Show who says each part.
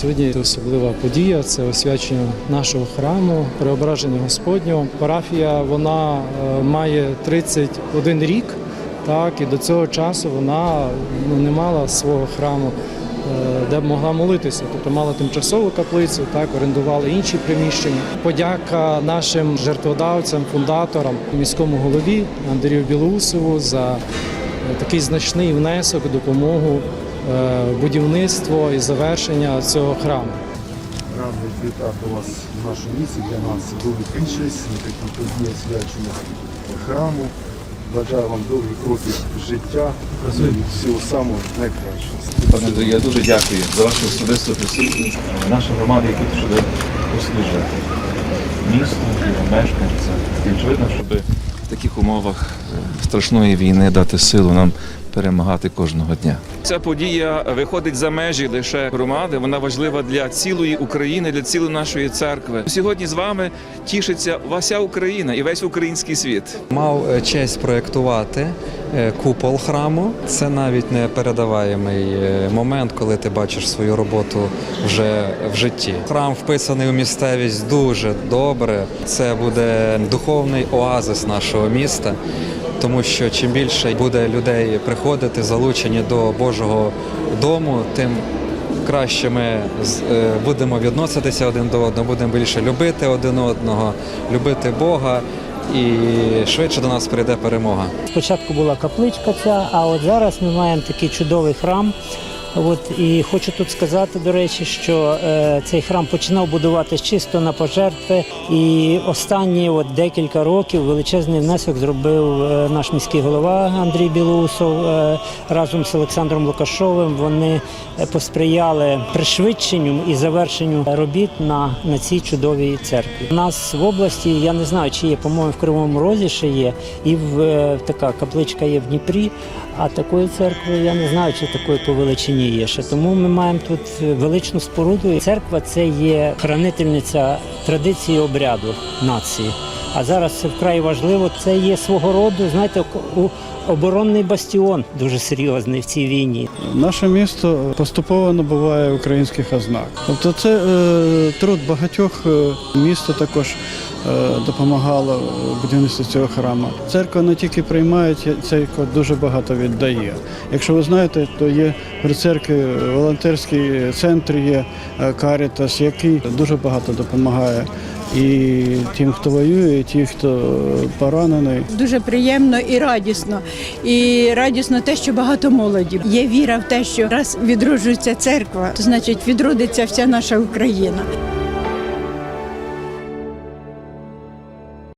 Speaker 1: Сьогодні особлива подія це освячення нашого храму, преображення Господнього. Парафія вона е, має 31 рік. Так, і до цього часу вона ну, не мала свого храму, е, де б могла молитися. Тобто мала тимчасову каплицю, так, орендували інші приміщення. Подяка нашим жертводавцям, фундаторам, міському голові Андрію Білоусову за е, такий значний внесок, допомогу будівництво і завершення цього храму.
Speaker 2: Радий вітати вас в нашому місті. Для нас велика честь на такій події освячення храму. Бажаю вам довгих років життя і всього самого найкращого.
Speaker 3: Пане Андрію, я дуже дякую за вашу особисту присутність. Наша громада, яка тут буде послужити місту, мешканцям. Очевидно, щоб в таких умовах е, страшної війни дати силу нам перемагати кожного дня. Ця подія виходить за межі лише громади. Вона важлива для цілої України, для цілої нашої церкви. Сьогодні з вами тішиться вся Україна і весь український світ.
Speaker 4: Мав е, честь проєктувати е, купол храму. Це навіть не передаваємий е, момент, коли ти бачиш свою роботу вже в житті. Храм вписаний у місцевість дуже добре. Це буде духовний оазис нашого міста. Тому що чим більше буде людей приходити, залучені до Божого дому, тим краще ми е, будемо відноситися один до одного, будемо більше любити один одного, любити Бога, і швидше до нас прийде перемога.
Speaker 5: Спочатку була капличка ця, а от зараз ми маємо такий чудовий храм. От і хочу тут сказати, до речі, що е, цей храм починав будуватись чисто на пожертви, і останні от декілька років величезний внесок зробив е, наш міський голова Андрій Білоусов е, разом з Олександром Лукашовим. Вони е, посприяли пришвидшенню і завершенню робіт на, на цій чудовій церкві. У нас в області я не знаю, чи є, по-моєму, в Кривому Розі ще є, і в е, така капличка є в Дніпрі. А такої церкви я не знаю, чи такої по величині ще. Тому ми маємо тут величну споруду. Церква це є хранительниця традиції обряду нації. А зараз це вкрай важливо. Це є свого роду, знаєте, оборонний бастіон дуже серйозний в цій війні.
Speaker 6: Наше місто поступово набуває українських ознак. Тобто це е, труд багатьох е, місто також е, допомагало в будівництві цього храму. Церква не тільки приймає, церква дуже багато віддає. Якщо ви знаєте, то є при церкві волонтерський центр, є е, Карітас, який дуже багато допомагає. І тим, хто воює, і ті, хто поранений.
Speaker 7: Дуже приємно і радісно. І радісно те, що багато молоді. Є віра в те, що раз відроджується церква, то значить відродиться вся наша Україна.